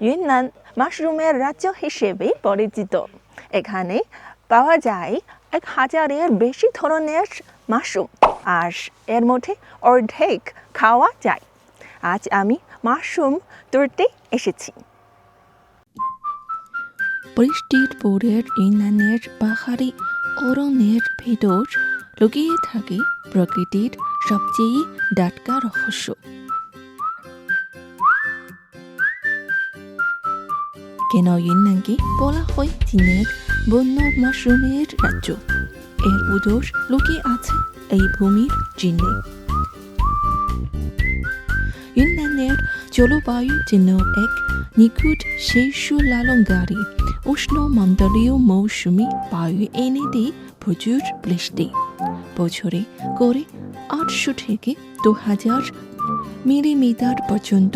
Yunnan মাশরুমের রাজ্য হিসেবে পরিচিত এখানে পাওয়া যায় এক হাজারের বেশি ধরনের মাশরুম আর এর মধ্যে অর্ধেক খাওয়া যায় আজ আমি মাশরুম তুলতে এসেছি বৃষ্টির পরের ইনানের পাহাড়ি অরণ্যের ভেতর লুকিয়ে থাকে প্রকৃতির সবচেয়ে ডাটকা রহস্য কেন ইউনানকে বলা হয় চীনের বন্য মাশরুমের রাজ্য। এর উদর লুকিয়ে আছে এই ভূমির চিহ্নে ইউনানের জলবায়ু যেন এক নিখুঁত শীর্ষ লালনগারী উষ্ণমণ্ডলীয় মৌসুমি বায়ু এনে দেয় প্রচুর বৃষ্টি। বছরে করে আটশো থেকে দু হাজার মিলিমিটার পর্যন্ত।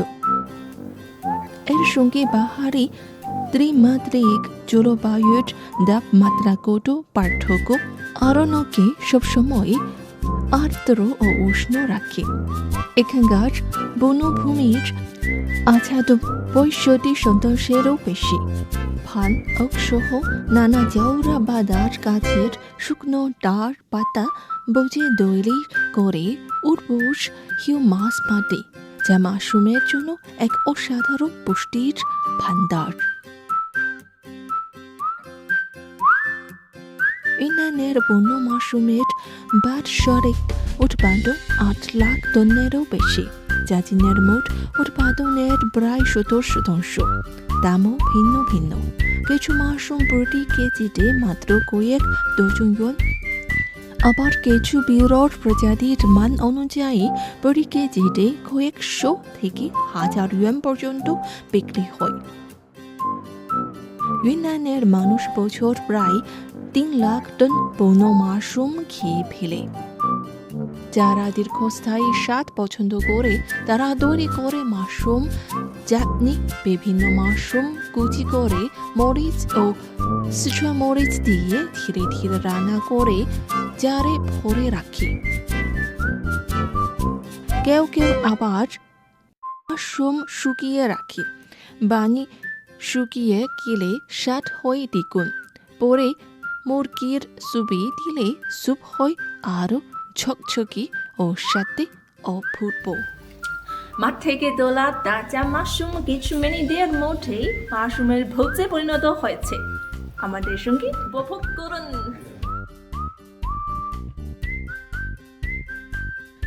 এর সঙ্গে বাহারি ত্রিমাত্রিক জলবায়ুর তাপমাত্রাগত পার্থক্য? অরণ্যকে সবসময় আর্দ্র ও উষ্ণ রাখে। এখানকার বনভূমির আচ্ছাদ পঁয়ষট্টি শতাংশেরও বেশি। ফান সহ নানা জাউরা বাদার গাছের শুকনো ডার পাতা বজে তৈরি করে উর্বর হিউমাস মাটি, যা মাশরুমের জন্য এক অসাধারণ পুষ্টির ভান্ডার ইউনানের বন্য মাশরুমের বাৎসরিক উৎপাদন আট লাখ টনেরও বেশি। যা চীনের মোট উৎপাদনের প্রায় সত্তর শতাংশ। দামও ভিন্ন ভিন্ন। কিছু মাশরুম প্রতি কেজিতে মাত্র কয়েক ডজন আবার কিছু বিরল প্রজাতির মান অনুযায়ী প্রতি কেজিতে কয়েকশো থেকে হাজার ইয়ন পর্যন্ত বিক্রি হয়। ইউনানের মানুষ বছর প্রায় তিন লাখ টন বন্য মাশরুম খেয়ে ফেলে। যারা দীর্ঘস্থায়ী স্বাদ পছন্দ করে, তারা তৈরি করে মাশরুম, চাটনি, বিভিন্ন মাশরুম, কুচি করে মরিচ ও সিচুয়া মরিচ দিয়ে ধীরে ধীরে রান্না করে জারে ভরে রাখে। কেউ কেউ আবার মাশরুম শুকিয়ে রাখে। বানি শুকিয়ে কিলে স্বাদ হয় দ্বিগুণ। পরে মুরগির সুপে দিলে স্যুপ হয় আরও ঝকঝকি ও সাথে অভূতপূর্ব মাঠ থেকে তোলা তাজা মাশরুম কিছু মিনিটের মধ্যেই মাশরুমের ভোজে পরিণত হয়েছে। আমাদের সঙ্গে উপভোগ করুন।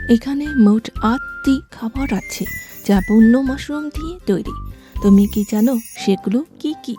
এখানে মোট আটটি খাবার আছে যা বন্য মাশরুম দিয়ে তৈরি। তুমি কি জানো সেগুলো কি কি?